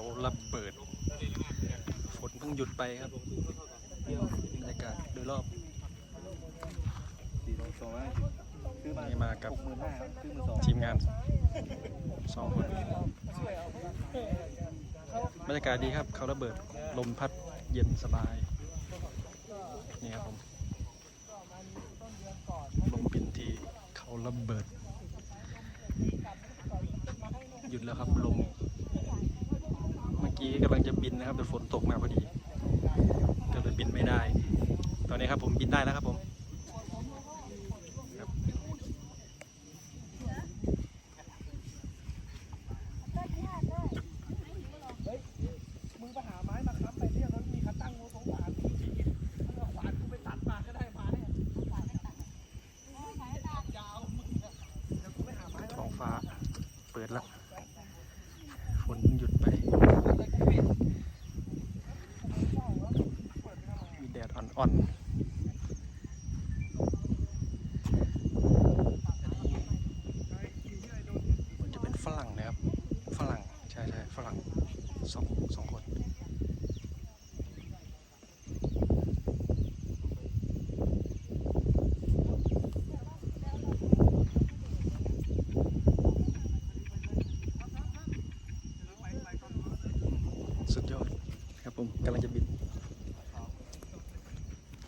เขาระเบิด ฝนเพิ่งหยุดไปครับบรรยากาศโดยรอบสี่สองร้อยซื้อมานี่มากับ หกหมื่นห้าครับซื้อมือสองทีมงานสองคนบรรยากาศดีครับ เขาระเบิดลมพัดเย็นสบาย นี่ครับผมลมบินทีเขาระเบิด หยุดแล้วครับลม กี้กำลังจะบินนะครับแต่ฝนตกมาพอดี ก็เลยบินไม่ได้ ตอนนี้ครับผมบินได้แล้วครับผมครับ มึงไปหาไม้มาค้ำไปเรียกแล้วมีขาตั้งงูสงสารเอาขวานกูไปตัดมาก็ได้ไม้อะยาวมึงอะเดี๋ยวกูไปหาไม้แล้ว ท้องฟ้าเปิดแล้ว ฝนเพิ่งหยุดไป มีแดด อ่อนนี้มันจะเป็นฝรั่งนะครับ ฝรั่ง ใช่ใช่ฝรั่งสองสองคน สุดยอดครับผมกำลังจะบิน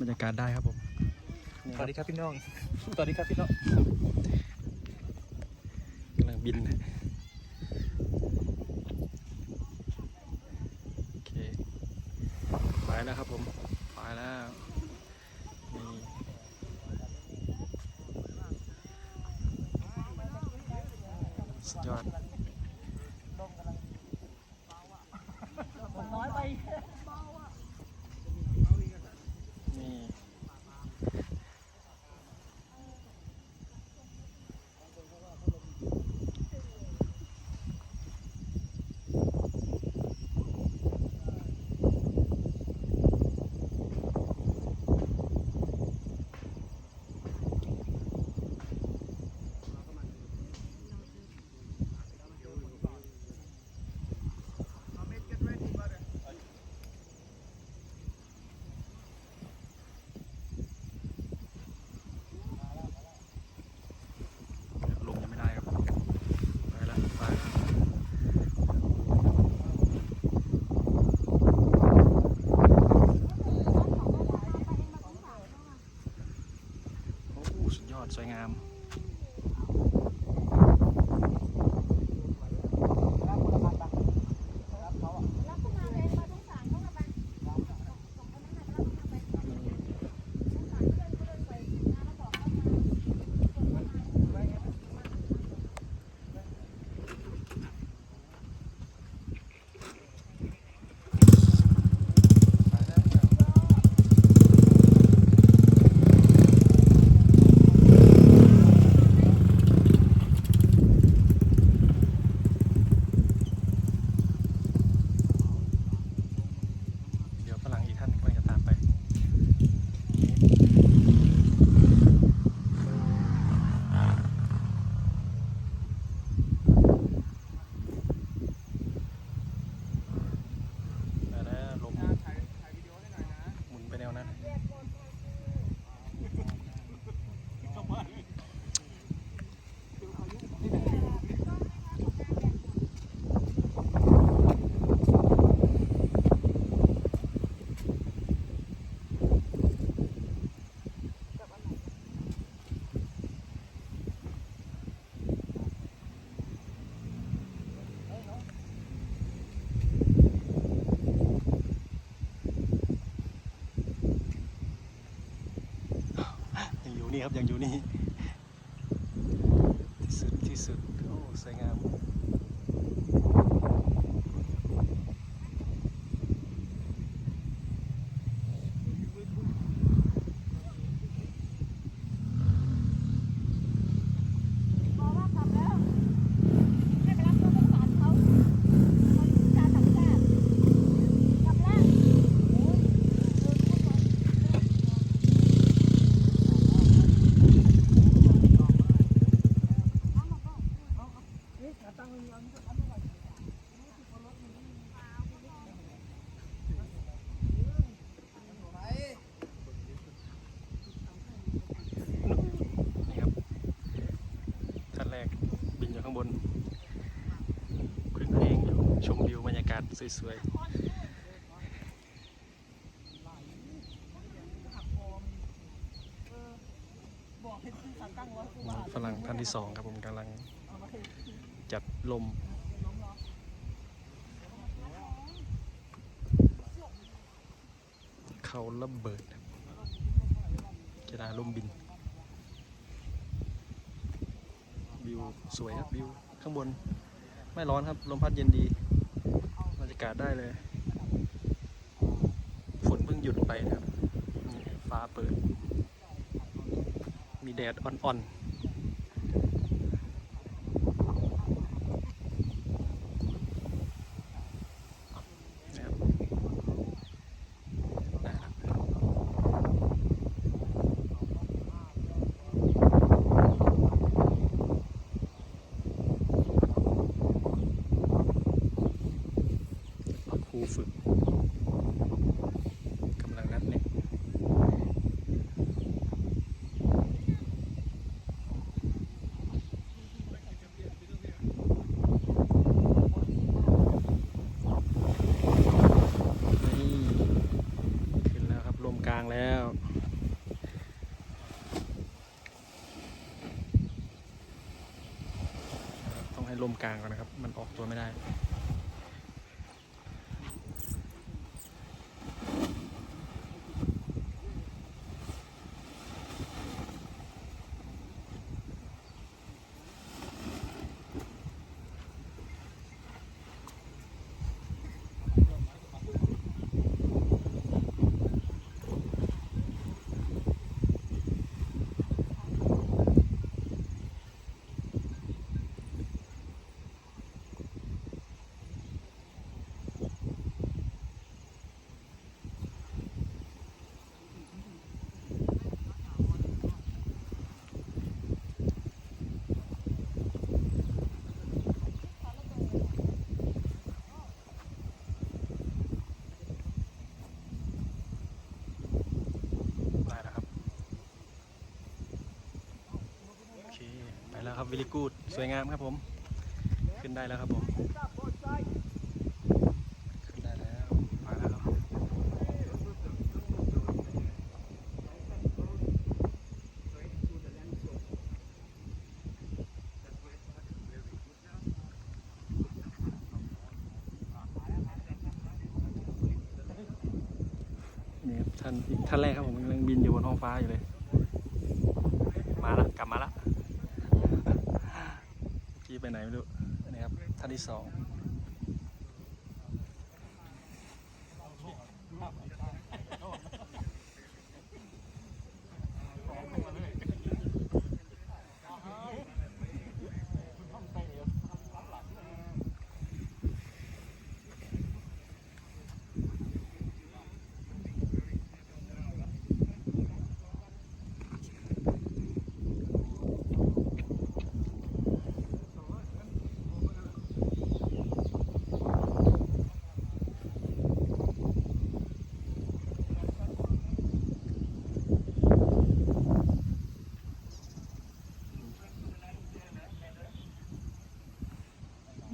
บรรยา กาศได้ครับผมนี่สครัวับสดีครับพี่น้องสวัสดีครับพี่น้องกำลังบินนะโอเคไปแล้วครับผมไปแล้วนี่สุดยอด นไปแน ครับยังอยู่นี่ ชมวิวบรรยากาศสวยๆฝรั่งท่านที่สองครับผมกำลังจัดลมเขาระเบิดครับกีฬาลมบิน วิว สวยครับวิว ข้างบน ไม่ร้อนครับ ลมพัดเย็นดีากาศได้เลย ฝนเพิ่งหยุดไปนะครับ ฟ้าเปิด มีแดดอ่อนๆนะครับได้ครับครูฝึกกำลังนัดเนี่ย นี่ขึ้นแล้วครับลมกลางแล้ว ต้องให้ลมกลางก่อนนะครับ มันออกตัวไม่ได้ได้ วิล y กูดสวยงามครับผม ขึ้นได้แล้วครับผม ขึ้นได้แล้ว มาแล้วครับนี่ครับท่านท่านแรกครับผมกำลังบินอยู่บนท้องฟ้าอยู่เลย มาละกลับมาละ ไปไหนไม่รู้นะครับท่านที่สอง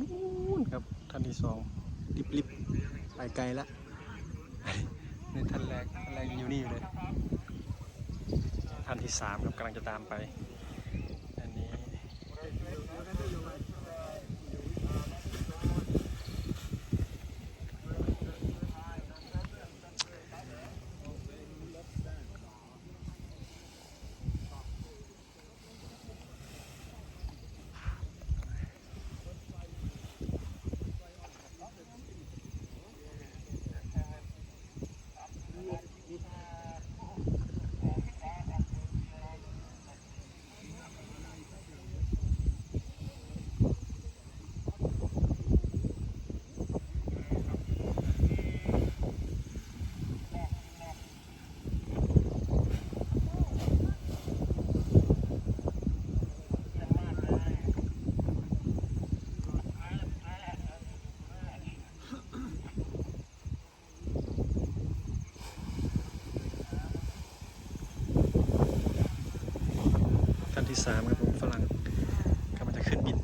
นู่นครับท่านที่สองริบริบ ไกลละนี่ท่านแรกท่านแรกอยู่นี่อยู่เลย ท่านที่สามครับกำลังจะตามไป อันนี้ ที่สามครับผมฝรั่งกำลังจะขึ้นบิน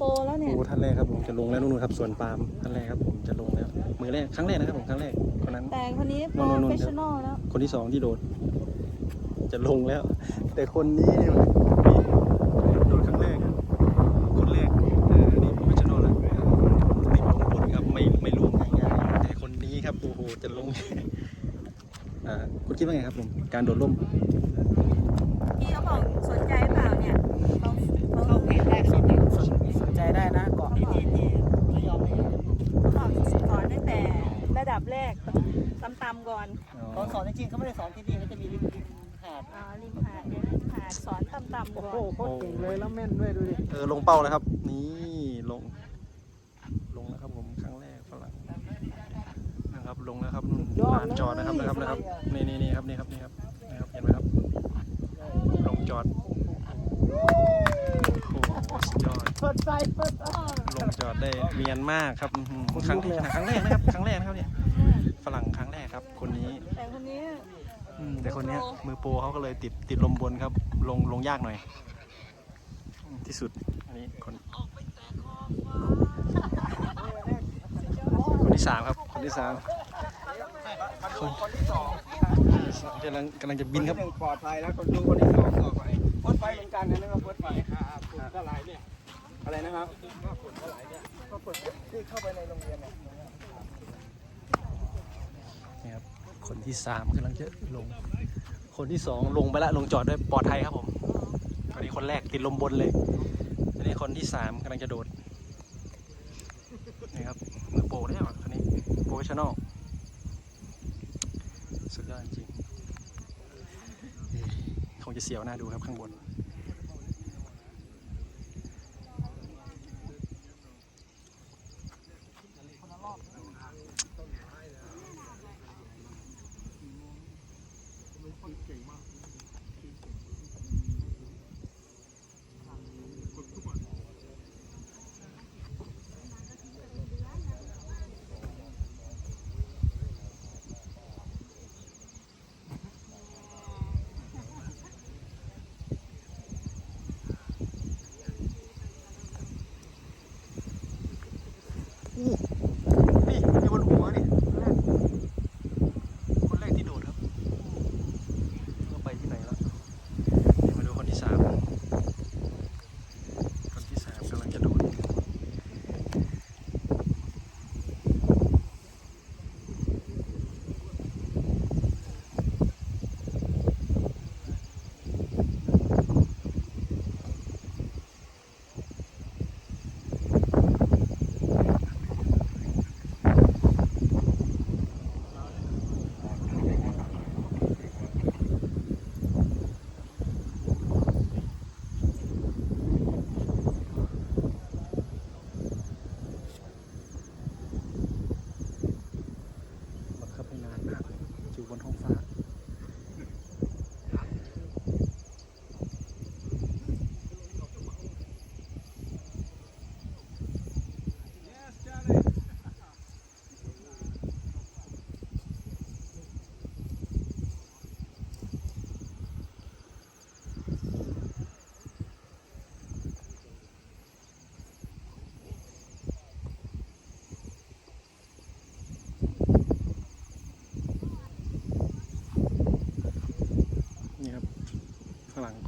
โปรแล้วเนี่ยโอ้ท่านแรกครับผมจะลงแล้วนู่นๆครับสวนปาล์มท่านแรกครับผมจะลงแล้วมือแรกครั้งแรกนะครับผมครั้งแรกคนนั้น แต่คนนี้โปรโน่นๆๆเฟชชั่นอลแล้ว คนที่สองที่โดด จะลงแล้ว แต่คนนี้เนี่ยโดดครั้งแรกคนแรกเออนี่ผมไม่ชนแล้วติดลงบนครับไม่ไม่ร่วงง่ายๆแต่คนนี้ครับโอ้โหจะลงอ่าคุณคิดว่าไงครับผมการโดดร่ม โอ้ก่อโหนโคตรเก่งเลยแล้วแม่นด้วยดูดิเออลงเป้าแล้วครับ นี่ลง ลงแล้วครับผมครั้งแรกฝรั่งนะครับลงแล้วครับนู่นลานจอดนะครับนะครับนะครับนี่นี่นี่ครับนี่ครับนี่ครับนี่ครับเห็นไหมครับ ลงจอดโอ้โหสุดยอดเปิดไฟเปิดไฟลงจอดได้เนียนมากครับอื้อหือครั้งครั้งแรกนะครับครั้งแรกนะครับเนี่ยฝรั่งครั้งแรกครับ คนนี้แต่คนนี้อืมแต่คนเนี้ยมือโปรเขาก็เลยติดติดลมบนครับ ลงลงยากหน่อยอืม ที่สุด อันนี้คนคนที่สามครับ คนที่สามคนคนที่สองกำลังกำลังจะบินครับหนึ่งปลอดภัยแล้วคนดูคนที่สองต่อไปเปิดไฟเหมือนกันนะนี่ว่าเปิดไฟครับฝุ่นก็หลายเนี่ยอะไรนะครับฝุ่นก็หลายเนี่ยก็เปิดที่เข้าไปในโรงเรียนเนี่ยนี่ครับคนที่สามกำลังจะลง คนที่สองลงไปละลงจอดด้วยปลอดภัยครับผมค นนี้คนแรกติดลมบนเลยอันนี้คนที่สามกำลังจะโดดนี่ครับมือโปรแล้วคนนี้โปรเฟชชั่นอลสุดยอดจริงคงจะเสียวหน้าดูครับข้างบน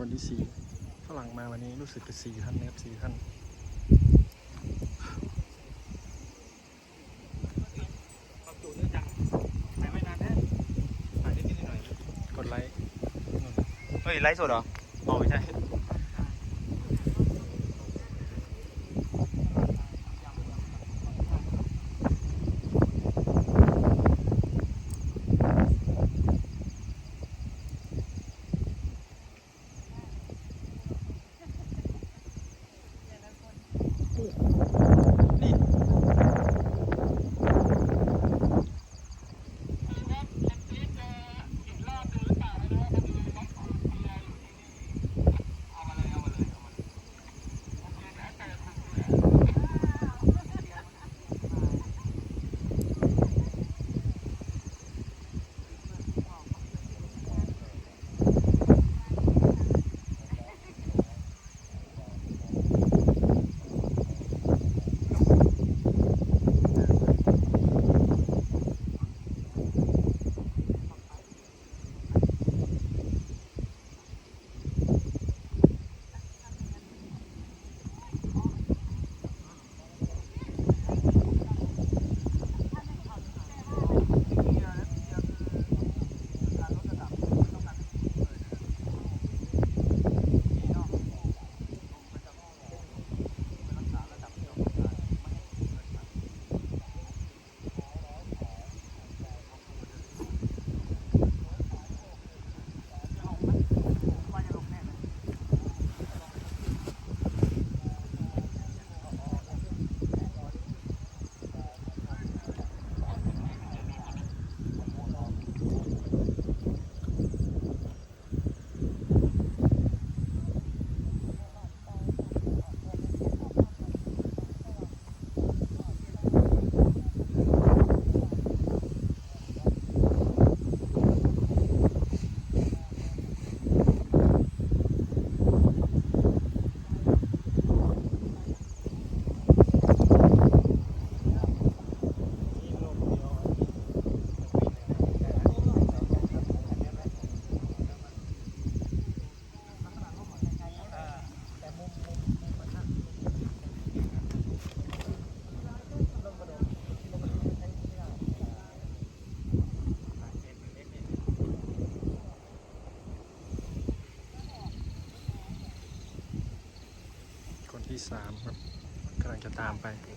คนที่สี่ฝรั่งมาวันนี้รู้สึกจะสี่ท่านนะครับสี่ท่านความจุเยอะจังถ่ายไม่นานแน่ถ่ายนิดนิดหน่อยกดไลค์เฮ้ยไลฟ์สดเหรอามไป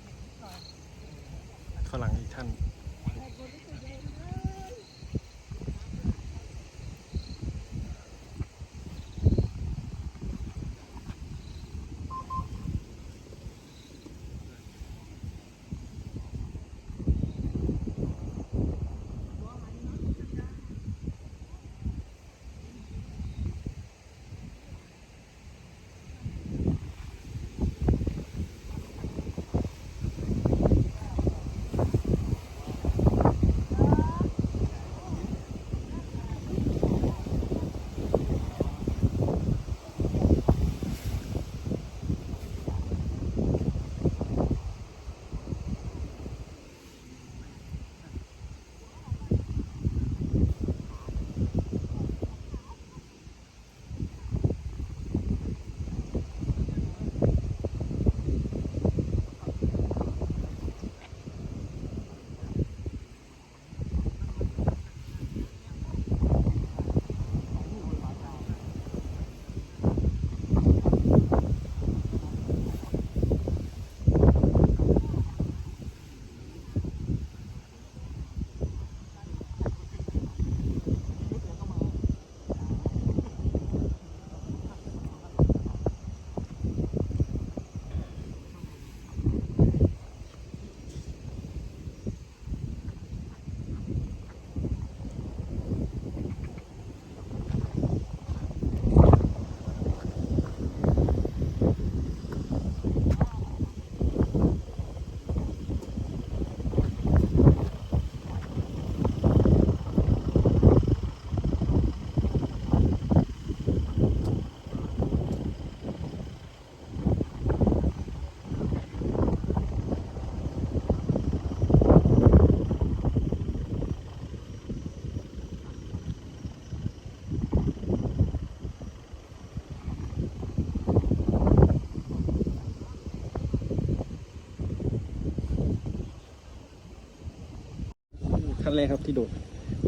ขั้นแรกครับที่โดด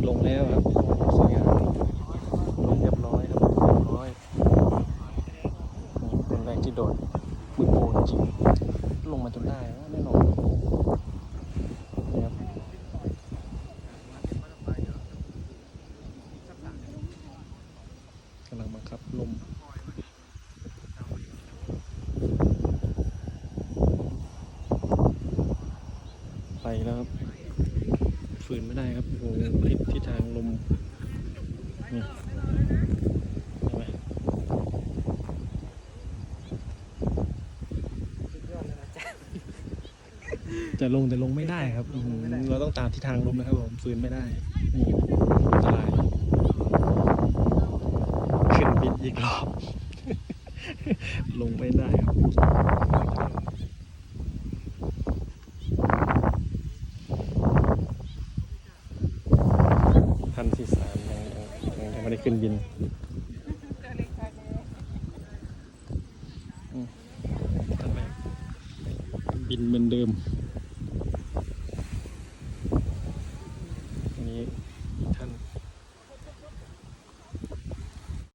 ลงแล้วครับสวยงามลงเรียบร้อยครับเรียบร้อยเป็นแรงที่โดดมือโปรจริงลงมาจนได้แน่นอนครับกำลังบังคับลมไปแล้วครับ ฝืนไม่ได้ครับโอ้โหทิศทิศทางลมนี่เห็นไหม จะลงแต่ลงไม่ได้ครับอื้อหือเราต้องตามทิศทางลมนะครับผมฝืนไม่ได้นี่อันตรายขึ้นบินอีกรอบ ลงไม่ได้ครับ